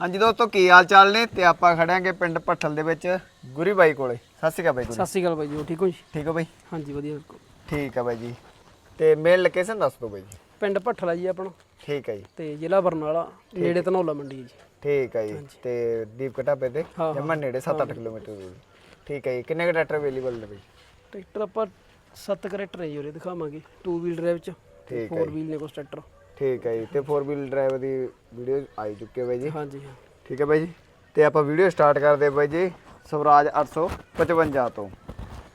ਹਾਂਜੀ ਦੋਸਤੋ ਕੀ ਹਾਲ ਚਾਲ ਨੇ? ਤੇ ਆਪਾਂ ਖੜਿਆਂਗੇ ਪਿੰਡ ਭੱਠਲ ਦੇ ਵਿੱਚ ਗੁਰੀ ਬਾਈ ਕੋਲੇ। ਸਤਿ ਸ਼੍ਰੀ ਅਕਾਲ ਬਾਈ ਗੁਰੀ। ਸਤਿ ਸ਼੍ਰੀ ਅਕਾਲ ਬਾਈ ਜੀ ਹੋਰ ਠੀਕ ਹੋ ਜੀ? ਠੀਕ ਹੋ ਬਾਈ? ਹਾਂਜੀ ਵਧੀਆ ਬਿਲਕੁਲ। ਠੀਕ ਆ ਬਾਈ ਜੀ। ਤੇ ਮੇਨ ਲੋਕੇਸ਼ਨ ਦੱਸ ਦਿਓ ਬਾਈ ਜੀ। ਪਿੰਡ ਭੱਠਲਾ ਜੀ ਆਪਣਾ। ਠੀਕ ਹੈ ਜੀ। ਤੇ ਜ਼ਿਲ੍ਹਾ ਬਰਨਾਲਾ ਨੇੜੇ ਧਨੌਲਾ ਮੰਡੀ ਹੈ ਜੀ। ਠੀਕ ਹੈ ਜੀ। ਤੇ ਦੀਪ ਢਾਬੇ ਤੇ ਹਾਂ, ਜਮਾ ਨੇੜੇ 7-8 ਕਿਲੋਮੀਟਰ ਦੂਰ। ਠੀਕ ਹੈ ਜੀ। ਕਿੰਨੇ ਕੁ ਟਰੈਕਟਰ ਅਵੇਲੇਬਲ ਨੇ ਬਾਈ? ਟਰੈਕਟਰ ਆਪਾਂ ਸੱਤ ਕਰੈਕਟਰ ਹੈ ਜੀ ਉਰੇ ਦਿਖਾਵਾਂਗੇ। 2 ਵੀਲ ਡਰਾਈਵ ਚ ਠੀਕ 4 ਵੀਲ ਨੇ ਕੁਛ ਟਰੈਕਟਰ। ਠੀਕ ਹੈ ਜੀ ਤੇ 4 ਵੀਲ ਡਰਾਈਵ ਦੀ ਵੀਡੀਓ ਆਈ ਚੁੱਕੀ ਹੈ ਬਾਈ ਜੀ। ਹਾਂਜੀ ਹਾਂ। ਠੀਕ ਹੈ ਬਾਈ ਜੀ ਤੇ ਆਪਾਂ ਵੀਡੀਓ ਸਟਾਰਟ ਕਰਦੇ ਹਾਂ ਬਾਈ ਜੀ ਸਵਰਾਜ 855 ਤੋਂ।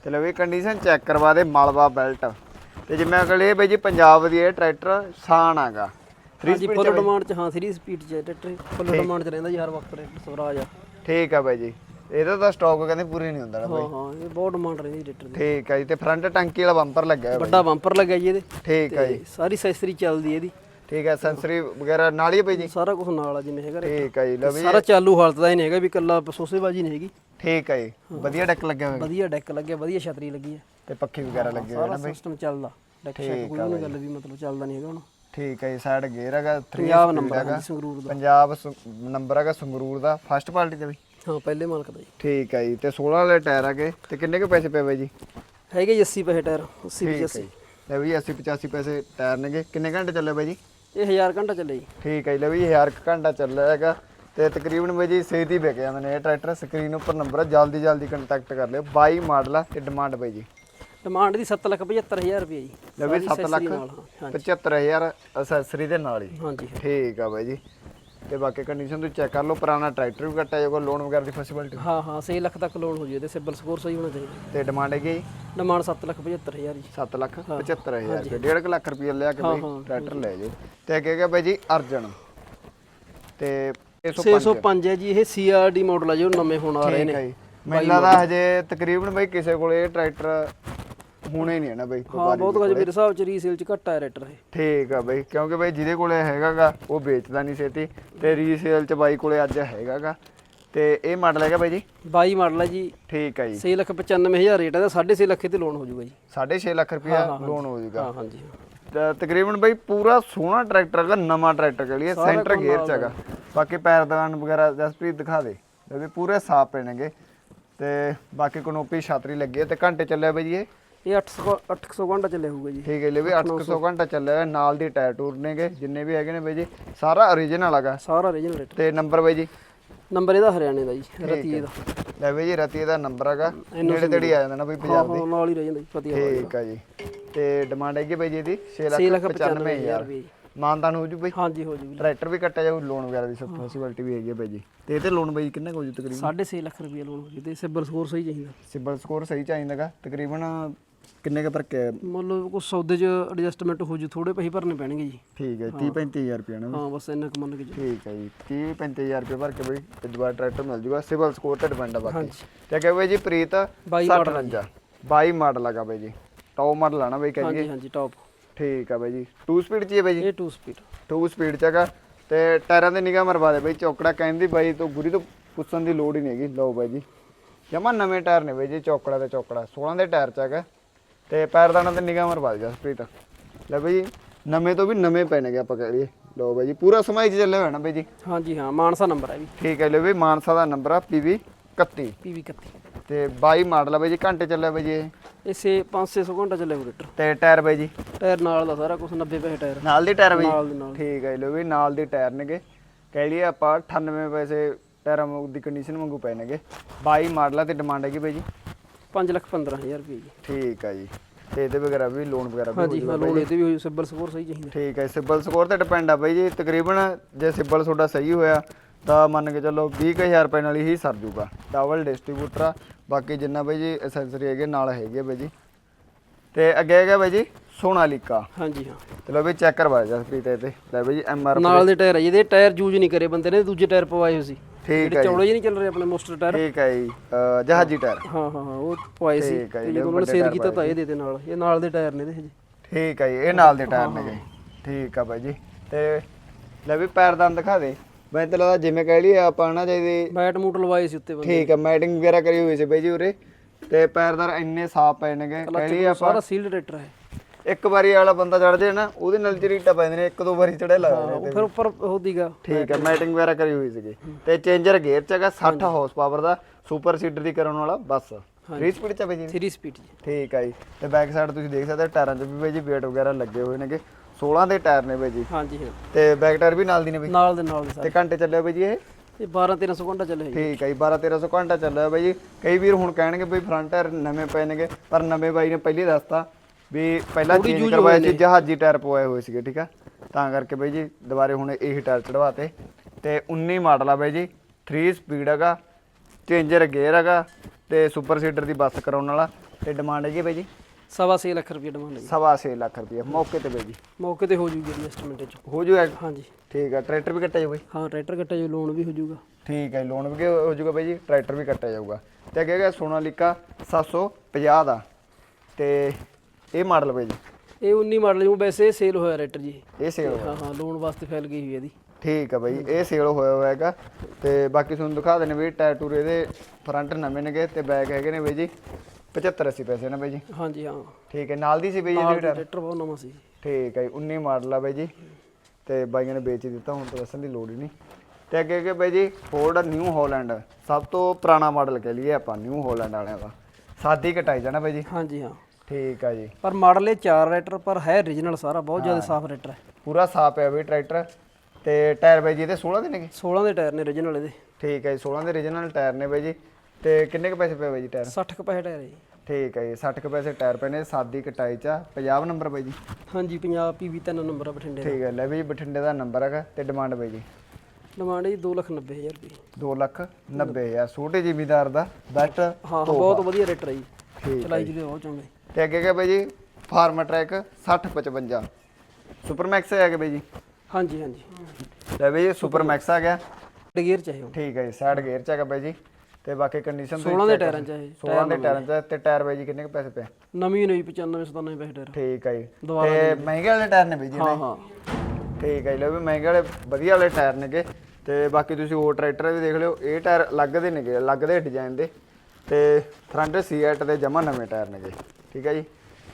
ਤੇ ਲਓ ਵੀ ਕੰਡੀਸ਼ਨ ਚੈੱਕ ਕਰਵਾ ਦੇ ਮਲਵਾ ਬੈਲਟ ਤੇ ਜਿਵੇਂ ਅਗਲ ਬਾਈ ਜੀ ਪੰਜਾਬ ਦੀ ਇਹ ਟਰੈਕਟਰ ਸ਼ਾਨ ਆਗਾ 3 ਹਾਂਜੀ ਸਪੀਡ ਫੁੱਲ ਡਿਮਾਂਡ ਚ ਹਾਂ 3 ਸਪੀਡ ਚ ਹੈ ਟਰੈਕਟਰ ਫੁੱਲ ਡਿਮਾਂਡ ਚ ਰਹਿੰਦਾ ਜੀ ਹਰ ਵਕਤ ਟਰੈਕਟਰ ਸਵਰਾਜ ਆ। ਠੀਕ ਆ ਬਾਈ ਜੀ ਇਹਦਾ ਤਾਂ ਸਟਾਕ ਕਹਿੰਦੇ ਪੂਰੀ ਨਹੀਂ ਹੁੰਦਾ ਨਾ ਬਾਈ। ਹਾਂ ਹਾਂ ਇਹ ਬਹੁਤ ਡਿਮਾਂਡ ਰਹਿੰਦੀ ਟਰੈਕਟਰ ਦੀ। ਠੀਕ ਆ ਜੀ ਤੇ ਫਰੰਟ ਟੰਕੀ ਵਾਲਾ ਬੰਪਰ ਲੱਗਿਆ ਬਾਈ ਵੱਡਾ ਬੰਪਰ ਲੱਗਿਆ ਜੀ ਇਹਦੇ। ਠੀਕ ਆ ਜੀ। ਸਾਰੀ ਸੈਸਰੀ ਚੱਲਦੀ ਇਹਦੀ। ਠੀਕ ਆ ਸੈਂਸਰੀ ਵਗੈਰਾ ਨਾਲ ਹੀ ਆ ਬਾਈ ਜੀ? ਸਾਰਾ ਕੁਝ ਨਾਲ ਆ ਜਿਵੇਂ ਹੈਗਾ ਰੇ ਠੀਕ ਆ ਜੀ ਲਓ ਵੀ ਸਾਰਾ ਚਾਲੂ ਹਾਲਤ ਦਾ ਹੀ ਨਹੀਂ ਹੈਗਾ ਵੀ ਕੱਲਾ ਸੋਸੇਬਾਜੀ ਨਹੀਂ ਹੈਗੀ। ਠੀਕ ਜੀ ਵਧੀਆ ਡੈਕ ਲੱਗਿਆ ਹੋਇਆ ਵਧੀਆ ਡੈਕ ਲੱਗਿਆ ਵਧੀਆ ਛਤਰੀ ਲੱਗੀ ਹੈ। ਤੇ ਪੱਖੀ ਵਗੈਰਾ ਲੱਗੇ ਹੋਏ ਸਾਰਾ ਨੇ ਬਾਈ ਸਿਸਟਮ ਚੱਲਦਾ। ਡੈਕ ਸ਼ੈਕ ਕੋਈ ਨਹੀਂ ਗੱਲ ਵੀ ਮਤਲਬ ਚੱਲਦਾ ਨਹੀਂ ਹੈਗਾ ਹੁਣ। ਠੀਕ ਆ ਜੀ ਸਾਈਡ ਗੇਅਰ ਹੈਗਾ 3 ਪੰਜਾਬ ਨੰਬਰ ਹੈ ਜੀ ਸੰਗਰੂਰ ਦਾ। ਪੰਜਾਬ ਨੰਬਰ ਹੈਗਾ ਸੰਗਰੂਰ ਦਾ ਫਸਟ ਪਾਰਟੀ ਤੇ ਬਈ ਹਾਂ ਪਹਿਲੇ ਮਾਲਕ ਦਾ ਜੀ। ਠੀਕ ਹੈ ਜੀ ਤੇ 16 ਵਾਲੇ ਟਾਇਰ ਹੈਗੇ ਤੇ ਕਿੰਨੇ ਕੁ ਪੈਸੇ ਪਏ ਬਾਈ ਜੀ? ਹੈਗੇ ਜੀ 80 ਪੈਸੇ ਟਾਇਰ 80 ਠੀਕ ਹੈ 85 ਜੀ। ਲੈ ਵੀ 80 85 ਪੈਸੇ ਟਾਇਰ ਨੇਗੇ। ਕਿੰਨੇ ਘੰਟੇ ਚੱਲੇ ਬਾਈ ਜੀ? ਇਹ 1000 ਘੰਟਾ ਚੱਲੇ ਜੀ। ਠੀਕ ਹੈ ਜੀ ਲੈ ਵੀ 1000 ਕੁ ਘੰਟਾ ਚੱਲਿਆ ਹੈਗਾ। ਤੇ ਤਕਰੀਬਨ ਬਾਈ ਜੀ ਛੇਤੀ ਵਿਕ ਜਾਂਦੇ ਨੇ ਇਹ ਟਰੈਕਟਰ ਸਕਰੀਨ ਉੱਪਰ ਨੰਬਰ ਹੈ ਜਲਦੀ ਜਲਦੀ ਕੰਟੈਕਟ ਕਰ ਲਿਓ। 22 ਮਾਡਲ ਆ ਤੇ ਡਿਮਾਂਡ ਬਾਈ ਜੀ। ਡਿਮਾਂਡ ਦੀ 7,75,000 ਰੁਪਏ ਜੀ। ਲੈ ਵੀ 7 ਲੱਖ ਨਾਲ, ਹਾਂ, 75000 ਅਸੈਸਰੀ ਦੇ ਨਾਲ ਹੀ। ਹਾਂਜੀ। ਠੀਕ ਆ ਬਾਈ ਜੀ। ਤੇ ਬਾਕੀ ਕੰਡੀਸ਼ਨ ਤੁਸੀਂ ਚੈੱਕ ਕਰ ਲਓ ਪੁਰਾਣਾ ਟਰੈਕਟਰ ਵੀ ਕੱਟਿਆ ਜਾਊਗਾ ਲੋਨ ਵਗੈਰਾ ਦੀ ਫੈਸਿਲਿਟੀ ਹਾਂ ਹਾਂ 6 ਲੱਖ ਤੱਕ ਲੋਨ ਹੋ ਜੂ ਇਹਦੇ ਸਿਬਲ ਸਕੋਰ ਸਹੀ ਹੋਣਾ ਚਾਹੀਦਾ। ਤੇ ਡਿਮਾਂਡ ਹੈਗੀ ਡਿਮਾਂਡ 7,75,000 ਜੀ। 7 ਲੱਖ 75000 ਰੁਪਏ 1.5 ਲੱਖ ਰੁਪਏ ਲਿਆ ਕੇ ਬਈ ਟਰੈਕਟਰ ਲੈ ਜਾਓ। ਤੇ ਅੱਗੇ ਹੈਗਾ ਬਾਈ ਜੀ ਅਰਜਨ। ਤੇ 605 605 ਹੈ ਜੀ ਇਹ ਸੀਆਰਡੀ ਮਾਡਲ ਆ ਜੀ ਨਵੇਂ ਹੁਣ ਆ ਰਹੇ ਨੇ। ਹੈ ਮੈਨੂੰ ਲੱਗਦਾ ਹਜੇ ਤਕਰੀਬਨ ਬਈ ਕਿਸੇ ਕੋਲ ਇਹ ਟਰੈਕਟਰ ਹੋਣੇ ਨਹੀਂ ਹੈ ਨਾ ਬਈ ਹਾਂ ਬਹੁਤ ਕੁਝ ਮੇਰੇ ਹਿਸਾਬ ਚ ਰੀਸੇਲ ਚ ਘੱਟ ਆ ਰੇਟਰ ਇਹ। ਠੀਕ ਆ ਬਈ ਕਿਉਂਕਿ ਬਈ ਜਿਹਦੇ ਕੋਲੇ ਹੈਗਾਗਾ ਉਹ ਵੇਚਦਾ ਨਹੀਂ ਛੇਤੀ। ਤੇ ਰੀਸੇਲ ਚ ਬਾਈ ਕੋਲੇ ਅੱਜ ਹੈਗਾਗਾ। ਤੇ ਇਹ ਮਾਡਲ ਹੈਗਾ ਬਾਈ ਜੀ? 22 ਮਾਡਲ ਹੈ ਜੀ। ਠੀਕ ਆ ਜੀ। 6,95,000 ਰੇਟ ਹੈ 6.5 ਲੱਖ ਤੇ ਲੋਨ ਹੋ ਜਾਊਗਾ ਜੀ। 6.5 ਲੱਖ ਰੁਪਇਆ ਲੋਨ ਹੋ ਜਾਊਗਾ। ਹਾਂ ਹਾਂਜੀ। ਤਕਰੀਬਨ ਬਈ ਪੂਰਾ ਸੋਹਣਾ ਟਰੈਕਟਰ ਹੈਗਾ ਨਵਾਂ ਟਰੈਕਟਰ ਕਹ ਲਈਏ ਸੈਂਟਰ ਗੇਅਰ ਚ ਹੈਗਾ। ਬਾਕੀ ਪੈਰਦਾਨ ਵਗੈਰਾ ਜਸਪ੍ਰੀਤ ਦਿਖਾ ਦੇ ਇਹ ਵੀ ਪੂਰੇ ਸਾਫ਼ ਪੈਣਗੇ। ਤੇ ਬਾਕੀ ਕਨੋਪੀ ਛਾਤਰੀ ਲੱਗੀ ਹੈ ਤੇ ਘੰਟੇ ਚੱਲਿਆ ਬਈ ਇਹ। ਇਹ 800 800 ਘੰਟਾ ਚੱਲੇ ਹੋਊਗਾ ਜੀ। ਠੀਕ ਹੈ ਲੈ ਵੀ 800 ਘੰਟਾ ਚੱਲਿਆ ਹੋਇਆ, ਨਾਲ ਦੀ ਟਾਇਰ ਟੂਰ ਨੇਗੇ ਜਿੰਨੇ ਵੀ ਹੈਗੇ ਨੇ ਬਈ ਜੀ ਸਾਰਾ origignal ਹੈਗਾ। ਸਾਰਾ ਰੀਜਨਲ ਰੇਟ ਤੇ ਨੰਬਰ ਬਈ ਜੀ? ਨੰਬਰ ਇਹਦਾ ਹਰਿਆਣੇ ਦਾ ਜੀ ਰਤੀਏ ਦਾ। ਲੈ ਬਈ ਜੀ ਰਤੀ ਦਾ ਨੰਬਰ ਹੈਗਾ ਨੇੜੇ ਤੇੜੀ ਆ ਜਾਂਦਾ ਨਾ ਬਈ ਹਾਂ ਪੰਜਾਬ ਦੇ। ਹਾਂ ਨਾਲ ਹੀ ਰਹਿ ਜਾਂਦਾ ਜੀ ਫਤਿਹ ਠੀਕ ਆ ਜੀ। ਤੇ ਡਿਮਾਂਡ ਹੈਗੀ ਬਈ ਜੀ ਇਹਦੀ? 6 6 ਲੱਖ ਲੱਖ 95000 ਰੁਪਏ ਜੀ। ਮਾਨਦਾਨ ਹੋ ਜੂ ਬਈ? ਹਾਂਜੀ ਹੋ ਜੂਗੀ ਟਰੈਕਟਰ ਵੀ ਕੱਟਿਆ ਜਾਊ ਲੋਨ ਵਗੈਰਾ ਦੀ ਸਭ ਫੈਸਿਲਿਟੀ ਵੀ ਹੈਗੀ ਹੈ ਬਾਈ ਜੀ। ਤੇ ਤੇ ਲੋਨ ਬਾਈ ਕਿੰਨਾ ਕੁ ਹੋ ਜੂ ਤਕਰੀਬਨ? 6.5 ਲੱਖ ਰੁਪਏ ਲੋਨ ਹੋ ਜੂ ਤੇ ਸਿਬਲ ਸਕੋਰ ਸਹੀ ਚਾਹੀਦਾ। ਸਿਬਲ ਸਕੋਰ ਸਹੀ ਚਾਹੀਦਾਗਾ ਤਕਰੀਬਨ ਕਿੰਨੇ ਕ ਪਰ ਕੇ ਮੰਨ ਲਓ ਕੁਝ ਸੌਦੇ 'ਚ ਐਡਜਸਟਮੈਂਟ ਹੋ ਜੂ ਥੋੜੇ ਪੈਸੇ ਭਰਨੇ ਪੈਣਗੇ ਜੀ। ਠੀਕ ਹੈ 30 35000 ਰੁਪਏ ਨਾ ਹਾਂ ਬਸ ਇੰਨਾ ਕੁ ਮੰਨ ਕੇ ਜੀ ਠੀਕ ਹੈ ਜੀ 30 35000 ਰੁਪਏ ਭਰ ਕੇ ਬਈ ਤੇ ਦੁਬਾਰਾ ਟਰੈਕਟਰ ਮਿਲ ਜੂਗਾ ਸਿਬਲ ਸਕੋਰ ਤੇ ਡਿਪੈਂਡ ਆ ਬਾਕੀ। ਹਾਂਜੀ। ਤੇ ਅੱਗੇ ਬਈ ਜੀ ਪ੍ਰੀਤ 22 57 22 ਮਾਡਲ ਹੈਗਾ ਬਈ ਜੀ। ਟੌਪ ਮਾਡਲ ਆਣਾ ਬਈ ਕਹੀਏ ਹਾਂਜੀ ਹਾਂਜੀ ਟੌਪ ਠੀਕ ਆ ਬਈ ਜੀ। 2 ਸਪੀਡ ਚ ਹੀ ਹੈ ਬਈ ਜੀ। ਇਹ 2 ਸਪੀਡ 2 ਸਪੀਡ ਚ ਹੈਗਾ ਤੇ ਟਾਇਰਾਂ ਦੇ ਨਿਗਾਹ ਮਰਵਾ ਦੇ ਬਈ ਚੌਕੜਾ ਕਹਿੰਦੀ ਬਾਈ ਤੋਂ ਗੁਰੀ ਤੋਂ ਪੁੱਛਣ ਦੀ ਲੋੜ ਹੀ ਨਹੀਂ ਹੈਗੀ। ਲਓ ਬਾਈ ਜੀ। ਜਮਾ ਨਵੇਂ ਟਾਇਰ ਨੇ ਬਈ ਜੀ ਚੌਕੜਾ ਤੇ ਚੌਕੜਾ। 16 ਦੇ ਟਾਇਰ ਚ ਹੈਗਾ ਤੇ ਪੈਰਦਾਨਾਂ ਤੇ ਨਿਗਾਹ ਮਰਵਾ ਦੇ ਸਪੀਡ ਲੈ ਬਈ ਨਵੇਂ ਤੋਂ ਵੀ ਨਵੇਂ ਪੈਣਗੇ ਆਪਾਂ ਕਹਿ ਲਈਏ। ਲਓ ਬਾਈ ਜੀ ਪੂਰਾ ਸਮਾਈ ਚ ਚੱਲੇ ਹੋਇਆ ਨਾ ਬਈ ਜੀ? ਹਾਂਜੀ ਹਾਂ ਮਾਨਸਾ ਨੰਬਰ ਹੈ ਵੀ। ਠੀਕ ਹੈ ਲੈ ਬਈ ਮਾਨਸਾ ਦਾ ਨੰਬਰ ਆ PV 31 PV 31 ਤੇ 22 ਮਾਡਲ ਆ ਬਈ ਜੀ ਘੰਟੇ ਚੱਲਿਆ ਬਈ ਜੀ ਇਹ? ਇਹ ਸੇ 500 ਘੰਟਾ ਚੱਲੇ ਹੋ ਰੇਟਰ ਤੇ ਟਾਇਰ ਬਈ ਜੀ? ਟਾਇਰ ਨਾਲ ਦਾ ਸਾਰਾ ਕੁਝ 90 ਪੈਸੇ ਟਾਇਰ। ਨਾਲ ਦੀ ਟਾਇਰ ਬਈ? ਨਾਲ ਦੇ ਨਾਲ ਠੀਕ ਹੈ ਲੋ ਵੀ ਨਾਲ ਦੀ ਟਾਇਰ ਨੇਗੇ। ਕਹਿ ਲਈਏ ਆਪਾਂ 98 ਪੈਸੇ ਟਾਇਰਾਂ ਵਾਂਗੂ ਦੀ ਕੰਡੀਸ਼ਨ ਵਾਂਗੂ ਪਏ ਨੇਗੇ। 22 ਮਾਡਲ ਆ ਤੇ ਡਿਮਾਂਡ ਹੈਗੀ ਬਈ ਜੀ। 5 ਲੱਖ 15000 ਰੁਪਏ ਜੀ। ਠੀਕ ਹੈ ਜੀ। ਤੇ ਇਹਦੇ ਵਗੈਰਾ ਵੀ ਲੋਨ ਵਗੈਰਾ ਵੀ ਹੋ ਹਾਂਜੀ ਹਾਂ ਲੋਨ ਇਹਦੇ ਵੀ ਹੋ ਜੂ ਸਿਬਲ ਸਕੋਰ ਸਹੀ ਚਾਹੀਦਾ। ਠੀਕ ਹੈ ਸਿਬਲ ਸਕੋਰ ਤੇ ਡਿਪੈਂਡ ਆ ਬਈ ਜੀ ਤਕਰੀਬਨ ਜੇ ਸਿਬਲ ਤੁਹਾਡਾ ਸਹੀ ਹੋਇਆ ਤਾਂ ਮੰਨ ਕੇ ਚੱਲੋ 20000 ਰੁਪਏ ਨਾਲ ਹੀ ਸਰ ਜੂਗਾ। ਡਬਲ ਡਿਸਟ੍ਰੀਬਿਊਟਰ ਆ ਬਾਕੀ ਜਿੰਨਾ ਬਈ ਜੀ ਐਸੈਸਰੀ ਹੈਗੇ ਨਾਲ ਹੈਗੇ ਬਈ ਜੀ। ਤੇ ਅੱਗੇ ਹੈਗਾ ਬਈ ਜੀ ਸੋਨਾਲੀਕਾ ਹਾਂਜੀ ਹਾਂ। ਤੇ ਲੋ ਵੀ ਚੈੱਕ ਕਰਵਾ ਜਸਪ੍ਰੀਤ ਇਹ ਤੇ ਲੈ ਬਈ ਜੀ ਐਮ ਆਰ ਨਾਲ ਦੇ ਟਾਇਰ ਹੈ ਜੀ, ਇਹਦੇ ਟਾਇਰ ਯੂਜ਼ ਨਹੀਂ ਕਰੇ ਬੰਦੇ ਨੇ ਦੂਜੇ ਟਾਇਰ ਪਵਾਏ ਹੋਏ ਸੀ। ਠੀਕ ਹੈ ਚੌੜੇ ਜਿਹੇ ਨਹੀਂ ਚੱਲ ਰਹੇ ਆਪਣੇ ਮੋਸਟਰ ਟਾਇਰ ਠੀਕ ਹੈ ਜੀ ਜਹਾਜ਼ੀ ਟਾਇਰ ਹਾਂ ਹਾਂ ਹਾਂ ਉਹ ਪਵਾਏ ਸੀ ਹੈ ਜੀ, ਤੇ ਜਦੋਂ ਉਹਨਾਂ ਨੇ ਸੇਲ ਕੀਤਾ ਤਾਂ ਇਹ ਦੇ ਦੇ ਨਾਲ। ਇਹ ਨਾਲ ਦੇ ਟਾਇਰ ਨੇ ਇਹਦੇ ਹਜੇ। ਠੀਕ ਹੈ ਜੀ ਇਹ ਨਾਲ ਦੇ ਟਾਇਰ ਨੇਗੇ ਠੀਕ ਆ ਬਾਈ ਜੀ। ਤੇ ਲੈ ਵੀ ਪੈਰਦਾਨ ਦਿਖਾ ਦੇ। ਮੈਂ ਤਾਂ ਲੱਗਦਾ ਜਿਵੇਂ ਕਹਿ ਲਈ ਆਪਾਂ ਨਾ ਜਿਹਦੀ ਬੈਟ ਮੂਟ ਲਵਾਏ ਸੀ ਉੱਤੇ ਬੰਦੇ ਠੀਕ ਆ ਮੈਟਿੰਗ ਵਗੈਰਾ ਕਰੀ ਹੋਈ ਸੀ ਬਾਈ ਜੀ ਉਰੇ। ਤੇ ਪੈਰਦਾਰ ਇੰਨੇ ਸਾਫ਼ ਪਏ ਨੇਗੇ। ਕਹਿ ਲਈ ਆਪਾਂ ਸਾਰਾ ਸੀਲਡ ਰੇਟਰ ਹੈ। ਇੱਕ ਵਾਰੀ ਵਾਲਾ ਬੰਦਾ ਚੜ ਜੇ ਨਾ ਉਹਦੇ ਨਾਲ ਝਰੀਟਾ ਪੈਂਦੇ ਨੇ ਇੱਕ ਦੋ ਵਾਰੀ ਚੜੇ ਲੱਗਦੇ ਉਹ ਫਿਰ ਉੱਪਰ ਉਹਦੀਗਾ ਠੀਕ ਹੈ ਮੈਟਿੰਗ ਵਗੈਰਾ ਕਰੀ ਹੋਈ ਸੀਗੀ। ਤੇ ਚੇਂਜਰ ਗੇਅਰ ਚ ਹੈਗਾ 60 ਹਾਰਸ ਪਾਵਰ ਦਾ ਸੁਪਰ ਸੀਡਰ ਦੀ ਕਰਨ ਵਾਲਾ ਬੱਸ। 3 ਸਪੀਡ ਚ ਹੈ ਬਾਈ ਜੀ। 3 ਸਪੀਡ ਜੀ। ਠੀਕ ਹੈ ਜੀ। ਤੇ ਬੈਕ ਸਾਈਡ ਤੁਸੀਂ ਦੇਖ ਸਕਦੇ ਹੋ ਟਾਇਰਾਂ 'ਚ ਵੀ ਬਾਈ ਜੀ ਵੇਟ ਵਗੈਰਾ ਲੱਗੇ ਹੋਏ ਨੇਗੇ। 16 ਦੇ ਟਾਇਰ ਨੇ ਬਾਈ ਜੀ। ਹਾਂਜੀ ਹਾਂ। ਤੇ ਬੈਕ ਟਾਇਰ ਵੀ ਨਾਲ ਦੀ ਨੇ ਬਾਈ। ਨਾਲ ਦੇ ਨਾਲ ਦੇ ਸਾਰੇ। ਤੇ ਘੰਟੇ ਚੱਲਿਆ ਬਾਈ ਜੀ ਇਹ? ਇਹ 12 1300 ਘੰਟਾ ਚੱਲੇ ਜੀ। ਠੀਕ ਹੈ ਜੀ 12 1300 ਘੰਟਾ ਚੱਲਿਆ ਬਾਈ ਜੀ। ਕਈ ਵੀਰ ਹੁਣ ਕਹਿਣਗੇ ਬਈ ਫਰੰਟ ਟਾਇਰ ਨਵੇਂ ਪਏ ਨੇਗੇ ਪਰ ਨਵੇਂ ਬਾਈ ਨੇ ਪਹਿਲੀ ਦੱਸਤਾ। ਵੀ ਪਹਿਲਾਂ ਚੇਂਜ ਕਰਵਾਇਆ ਸੀ ਜਹਾਜ਼ੀ ਟਾਇਰ ਪਵਾਏ ਹੋਏ ਸੀਗੇ ਠੀਕ ਆ? ਤਾਂ ਕਰਕੇ ਬਾਈ ਜੀ ਦੁਬਾਰੇ ਹੁਣ ਇਹੀ ਟਾਇਰ ਚੜਵਾਤੇ। ਤੇ 19 ਮਾਡਲ ਆ ਬਾਈ ਜੀ 3 ਸਪੀਡ ਹੈਗਾ ਚੇਂਜਰ ਗੇਅਰ ਹੈਗਾ ਤੇ ਸੁਪਰ ਸੀਡਰ ਦੀ ਬੱਸ ਕਰਾਉਣ ਵਾਲਾ। ਤੇ ਡਿਮਾਂਡ ਹੈਗੀ ਬਾਈ ਜੀ? ਸਵਾ ਛੇ ਲੱਖ ਰੁਪਏ ਡਿਮਾਂਡ ਹੈ ਜੀ ਸਵਾ ਛੇ ਲੱਖ ਰੁਪਏ ਮੌਕੇ ਤੇ ਬਾਈ ਜੀ। ਮੌਕੇ ਤੇ ਹੋ ਜੂਗੀ ਜੀ ਐਸਟੀਮੇਟ ਚ। ਹੋ ਜੂਗਾ ਹਾਂਜੀ। ਠੀਕ ਆ ਟਰੈਕਟਰ ਵੀ ਕੱਟਿਆ ਜਾਊ ਬਾਈ? ਹਾਂ ਟਰੈਕਟਰ ਕੱਟਾ ਜੋ ਲੋਨ ਵੀ ਹੋ ਜੂਗਾ। ਠੀਕ ਹੈ ਲੋਨ ਵੀ ਹੋ ਜਾਊਗਾ ਬਾਈ ਜੀ ਟਰੈਕਟਰ ਵੀ ਕੱਟਿਆ ਜਾਊਗਾ। ਤੇ ਅੱਗੇ ਹੈਗਾ ਸੋਨਾਲੀਕਾ 750 ਦਾ। ਤੇ ਇਹ ਮਾਡਲ ਬਾਈ ਜੀ? ਇਹ 19 ਮਾਡਲ ਨੂੰ ਵੈਸੇ ਸੇਲ ਹੋਇਆ ਟਰੈਕਟਰ ਜੀ। ਇਹ ਸੇਲ ਹਾਂ ਹਾਂ ਲੋਨ ਵਾਸਤੇ ਫੈਲ ਗਈ ਹੋਈ ਹੈ ਇਹਦੀ। ਠੀਕ ਹੈ ਬਾਈ ਇਹ ਸੇਲ ਹੋਇਆ ਹੋਇਆ ਹੈਗਾ। ਤੇ ਬਾਕੀ ਤੁਹਾਨੂੰ ਦਿਖਾ ਦਿੰਨੇ ਵੀ ਟਾਇਰ ਟੂਰ ਇਹਦੇ ਫਰੰਟ ਨਵੇਂ ਨੇਗੇ ਤੇ ਬੈਕ ਹੈਗੇ ਨੇ ਬਾਈ ਜੀ। 75 80 ਪੈਸੇ ਨੇ ਬਾਈ ਜੀ। ਹਾਂਜੀ ਹਾਂ। ਠੀਕ ਹੈ ਨਾਲ ਦੀ ਸੀ ਬਾਈ ਜੀ ਟਰੈਕਟਰ ਬਹੁਤ ਨਵਾਂ ਸੀ। ਠੀਕ ਹੈ ਜੀ, 19 ਮਾਡਲ ਆ ਬਾਈ ਜੀ। ਤੇ ਬਾਈਆਂ ਨੇ ਵੇਚ ਦਿੱਤਾ ਹੁਣ ਤਾਂ ਦੱਸਣ ਦੀ ਲੋੜ ਹੀ ਨਹੀਂ। ਤੇ ਅੱਗੇ ਅੱਗੇ ਬਾਈ ਜੀ ਫੋਰਡ ਨਿਊ ਹਾਲੈਂਡ ਸਭ ਤੋਂ ਪੁਰਾਣਾ ਮਾਡਲ ਕਹਿ ਲਈਏ ਆਪਾਂ ਨਿਊ ਹਾਲੈਂਡ ਵਾਲਿਆਂ ਦਾ। ਸਾਦੀ ਕਟਾਈ ਜਾਣਾ ਬਾਈ ਜੀ। ਹਾਂਜੀ ਹਾਂ। ਠੀਕ ਆ ਜੀ। ਪਰ ਮਾਡਲ ਇਹ 4 ਰੈਟਰ ਪਰ ਹੈ ਓਰੀਜਨਲ ਸਾਰਾ ਬਹੁਤ ਜ਼ਿਆਦਾ ਸਾਫ਼ ਰੈਟਰ ਹੈ। ਪੂਰਾ ਸਾਫ਼ ਹੈ ਬਈ ਟਰੈਕਟਰ। ਤੇ ਟਾਇਰ ਬਾਈ ਜੀ ਇਹਦੇ 16 ਦੇ ਨੇਗੇ 16 ਦੇ ਟਾਇਰ ਨੇ ਓਰੀਜਨਲ ਇਹਦੇ। ਠੀਕ ਹੈ ਜੀ 16 ਦੇ ਰੀਜਨਲ ਟਾਇਰ ਨੇ ਬਾਈ ਜੀ। ਤੇ ਕਿੰਨੇ ਕੁ ਪੈਸੇ ਪਏ ਬਾਈ ਜੀ ਟਾਇਰ? 60 ਕੁ ਪੈਸੇ ਟਾਇਰ ਹੈ ਜੀ। ਠੀਕ ਹੈ ਜੀ 60 ਕੁ ਪੈਸੇ ਟਾਇਰ ਪਏ ਨੇ ਸਾਦੀ ਕਟਾਈ ਚ ਆ। 50 ਨੰਬਰ ਬਾਈ ਜੀ? ਹਾਂਜੀ ਪੰਜਾਬ ਪੀਵੀ 3 ਨੰਬਰ ਆ ਬਠਿੰਡੇ ਦਾ। ਠੀਕ ਹੈ ਲੈ ਬਾਈ ਜੀ ਬਠਿੰਡੇ ਦਾ ਨੰਬਰ ਹੈਗਾ। ਤੇ ਡਿਮਾਂਡ ਬਾਈ ਜੀ? ਡਿਮਾਂਡ ਜੀ 290000 ਰੁਪਏ 2 ਲੱਖ 90 ਹਜ਼ਾਰ। ਛੋਟੇ ਜ਼ਿਮੀਦਾਰ ਦਾ ਬੈਸਟ ਹਾਂ ਬਹੁਤ ਵਧੀਆ ਰੇਟਰ ਹੈ ਜੀ। ਠੀਕ ਚਲਾਈ ਜਿਹੜੇ ਬਹੁਤ ਚੰਗੇ। ਤੇ ਅੱਗੇ ਹੈਗਾ ਬਾਈ ਜੀ? ਫਾਰਮਰ ਟਰੈਕ 6055 ਸੁਪਰ ਮੈਕਸ ਹੈਗਾ ਬਾਈ ਜੀ? ਹਾਂਜੀ ਹਾਂਜੀ। ਲੈ ਬਾਈ ਜੀ ਸੁਪਰ ਮੈਕਸ ਆ ਗਿਆ। ਗੇਅਰ ਹੁਣ ਠੀਕ ਹੈ ਜੀ ਸਾਈਡ ਗੇਅਰ ਚ ਹੈਗਾ ਬਾਈ ਜੀ। ਤੇ ਬਾਕੀ ਕੰਡੀਸ਼ਨ 16 ਦੇ ਟਾਇਰਾਂ ਚ ਹੈ 16 ਦੇ ਟਾਇਰਾਂ ਚ ਤੇ ਟਾਇਰ ਬਾਈ ਜੀ ਕਿੰਨੇ ਕੁ ਪੈਸੇ ਪਏ ਨਵੀਂ ਨਵੀਂ 95 97 ਪੈਸੇ ਟਾਇਰ ਠੀਕ ਹੈ ਜੀ। ਤੇ ਮਹਿੰਗੇ ਵਾਲੇ ਟਾਇਰ ਨੇ ਬਾਈ ਜੀ ਹਾਂ ਹਾਂ। ਠੀਕ ਹੈ ਜੀ ਲਓ ਵੀ ਮਹਿੰਗੇ ਵਾਲੇ ਵਧੀਆ ਵਾਲੇ ਟਾਇਰ ਨੇਗੇ। ਤੇ ਬਾਕੀ ਤੁਸੀਂ ਹੋਰ ਟਰੈਕਟਰ ਵੀ ਦੇਖ ਲਿਓ ਇਹ ਟਾਇਰ ਅਲੱਗ ਦੇ ਨੇਗੇ ਅਲੱਗ ਦੇ ਡਿਜ਼ਾਈਨ ਦੇ। ਤੇ ਫਰੰਟ C8 ਦੇ ਜਮਾ ਨਵੇਂ ਟਾਇਰ ਨੇਗੇ। ਠੀਕ ਹੈ ਜੀ?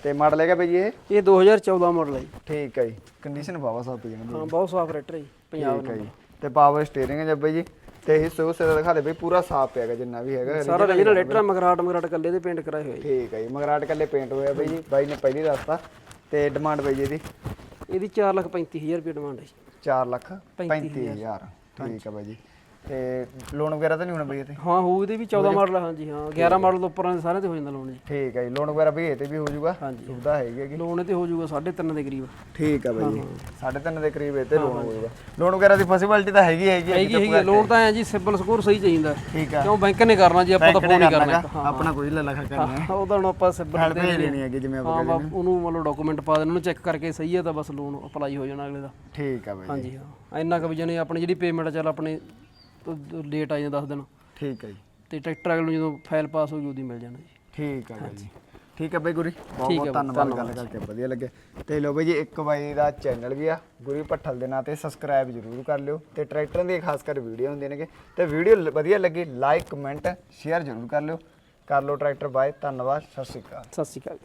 ਤੇ ਮਾਡਲ ਹੈਗਾ ਬਾਈ ਇਹ? ਇਹ 2014 ਮਾਡਲ ਹੈ ਜੀ। ਠੀਕ ਹੈ ਜੀ। ਕੰਡੀਸ਼ਨ ਬਾਵਾ ਸਾਫ਼ ਪਈ ਜਾਂਦੀ ਹਾਂ ਬਹੁਤ ਸਾਫ਼ ਰੇਟਰ ਹੈ ਜੀ ਪੰਜਾਬ ਠੀਕ ਹੈ ਜੀ। ਤੇ ਪਾਵਰ ਸਟੀਅਰਿੰਗ ਹੈ ਜੀ ਬਾਈ ਜੀ। ਤੇ ਹਿੱਸੇ ਉਸੇ ਦਾ ਦਿਖਾ ਦੇ ਬਈ ਪੂਰਾ ਸਾਫ਼ ਪਿਆਗਾ ਜਿੰਨਾ ਵੀ ਹੈਗਾ। ਸਾਰਾ ਓਰੀਜਨਲ ਰੇਟਰ ਮਗਰਾਟ ਮਗਰਾਟ ਕੱਲੇ ਦੇ ਪੇਂਟ ਕਰਾਏ ਹੋਏ ਠੀਕ ਹੈ ਜੀ ਮਗਰਾਟ ਕੱਲੇ ਪੇਂਟ ਹੋਇਆ ਬਾਈ ਜੀ। ਬਾਈ ਨੇ ਪਹਿਲੀ ਦੱਸਤਾ। ਤੇ ਡਿਮਾਂਡ ਬਾਈ ਜੀ ਇਹਦੀ ਇਹਦੀ 435000 ਰੁਪਏ ਡਿਮਾਂਡ ਹੈ ਜੀ। 4 ਲੱਖ 35000 ਠੀਕ ਹੈ ਬਾਈ ਜੀ। ਤੇ ਲੋਨ ਵਗੈਰਾ ਤਾਂ ਨਹੀਂ ਹੋਣਾ ਬਾਈ ਇਹ ਤੇ? ਹਾਂ ਹੋਊ ਇਹਦੇ ਵੀ 14 ਮਾਡਲ ਆ, ਹਾਂਜੀ ਹਾਂ। 11 ਮਾਡਲ ਤੋਂ ਉੱਪਰ ਦੇ ਸਾਰੇ ਤੇ ਹੋ ਜਾਂਦਾ ਲੋਨ ਜੀ। ਠੀਕ ਹੈ ਜੀ ਲੋਨ ਵਗੈਰਾ ਵੀ ਇਹ ਤੇ ਵੀ ਹੋ ਜਾਊਗਾ? ਹਾਂਜੀ। ਸੁਵਿਧਾ ਹੈਗੀ ਹੈਗੀ। ਲੋਨ ਤੇ ਹੋ ਜਾਊਗਾ 3.5 ਦੇ ਕਰੀਬ। ਠੀਕ ਹੈ ਬਾਈ ਜੀ। 3.5 ਦੇ ਕਰੀਬ ਇਹ ਤੇ ਲੋਨ ਹੋ ਜਾਊਗਾ ਲੋਨ ਵਗੈਰਾ ਦੀ ਫੈਸਿਲਿਟੀ ਤਾਂ ਹੈਗੀ ਹੈਗੀ ਹੈਗੀ ਹੈਗੀ ਲੋਨ ਤਾਂ ਐ ਜੀ ਸਿਬਲ ਸਕੋਰ ਸਹੀ ਚਾਹੀਦਾ। ਠੀਕ ਹੈ ਕਿਉਂ ਬੈਂਕ ਨੇ ਕਰਨਾ ਜੀ ਆਪਾਂ ਤਾਂ ਫੋਨ ਹੀ ਕਰਨਾ ਹੈਗਾ, ਆਪਣਾ ਕੋਈ ਲੱਲਾ ਖਾ ਕਰਨਾ। ਹੈ ਉਹਦਾ ਹੁਣ ਆਪਾਂ ਸਿਬਲ ਹੈਲਪ ਦੇਣੀ ਹੈਗੀ ਜਿਵੇਂ ਆਪਾਂ ਹਾਂ ਬਾ ਉਹਨੂੰ ਮਤਲਬ ਡਾਕੂਮੈਂਟ ਪਾ ਦੇਣ ਉਹਨੂੰ ਚੈੱਕ ਕਰਕੇ ਸਹੀ ਹੈ ਤਾਂ ਬਸ ਲੋਨ ਅਪਲਾਈ ਹੋ ਜਾਣਾ ਅਗਲੇ ਦਾ। ਠੀਕ ਹੈ ਬਾਈ ਹਾਂਜੀ ਹਾਂ। ਇੰਨਾ ਕੁ ਵੀ ਜਾਣੀ ਆਪਣੀ ਜਿਹੜੀ ਪੇਮੈਂਟ ਚੱਲ ਆਪਣੇ ਲੇਟ ਆ ਜਾਂਦਾ 10 ਦਿਨ। ਠੀਕ ਹੈ ਜੀ। ਤੇ ਟਰੈਕਟਰ ਅਗਲੇ ਨੂੰ ਜਦੋਂ ਫਾਈਲ ਪਾਸ ਹੋ ਗਈ ਉਹਦੀ ਮਿਲ ਜਾਣਾ ਜੀ। ਠੀਕ ਹੈ ਜੀ। ਠੀਕ ਹੈ ਬਾਈ ਗੁਰੀ ਬਹੁਤ ਬਹੁਤ ਧੰਨਵਾਦ ਗੱਲ ਕਰਕੇ ਵਧੀਆ ਲੱਗੇ। ਤੇ ਲੋ ਬਾਈ ਜੀ ਇੱਕ ਬਾਈ ਦਾ ਚੈਨਲ ਵੀ ਆ ਗੁਰੀ ਭੱਠਲ ਦੇ ਨਾਂ ਤੇ ਸਬਸਕ੍ਰਾਈਬ ਜਰੂਰ ਕਰ ਲਿਓ। ਤੇ ਟਰੈਕਟਰਾਂ ਦੀ ਖਾਸ ਕਰ ਵੀਡੀਓ ਹੁੰਦੀਆਂ ਨੇਗੇ। ਤੇ ਵੀਡੀਓ ਵਧੀਆ ਲੱਗੀ ਲਾਈਕ ਕਮੈਂਟ ਸ਼ੇਅਰ ਜਰੂਰ ਕਰ ਲਿਓ। ਕਰ ਲਓ ਟਰੈਕਟਰ ਬਾਏ ਧੰਨਵਾਦ ਸਤਿ ਸ਼੍ਰੀ ਅਕਾਲ। ਸਤਿ ਸ਼੍ਰੀ ਅਕਾਲ